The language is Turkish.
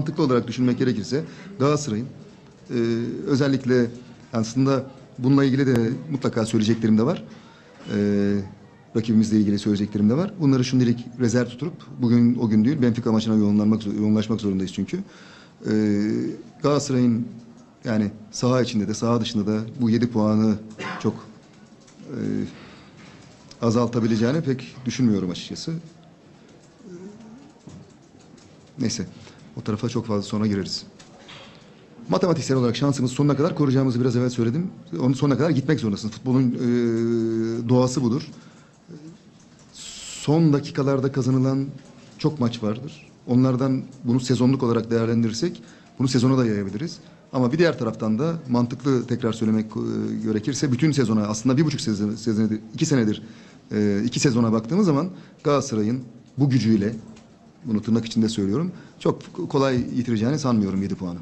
mantıklı olarak düşünmek gerekirse Galatasaray'ın e, özellikle aslında bununla ilgili de mutlaka söyleyeceklerim de var. E, rakibimizle ilgili söyleyeceklerim de var. Bunları şimdilik rezerv tutup bugün o gün değil Benfica maçına yoğunlanmak yoğunlaşmak zorundayız çünkü. E, Galatasaray'ın yani saha içinde de saha dışında da bu 7 puanı çok e, azaltabileceğini pek düşünmüyorum açıkçası. Neyse o tarafa çok fazla sonra gireriz. Matematiksel olarak şansımız sonuna kadar koruyacağımızı biraz evvel söyledim. Onun sonuna kadar gitmek zorundasın. Futbolun e, doğası budur. Son dakikalarda kazanılan çok maç vardır. Onlardan bunu sezonluk olarak değerlendirirsek bunu sezona da yayabiliriz. Ama bir diğer taraftan da mantıklı tekrar söylemek e, gerekirse bütün sezona aslında bir buçuk sezon, senedir, iki senedir e, iki sezona baktığımız zaman Galatasaray'ın bu gücüyle bunu tırnak içinde söylüyorum çok kolay yitireceğini sanmıyorum 7 puanı.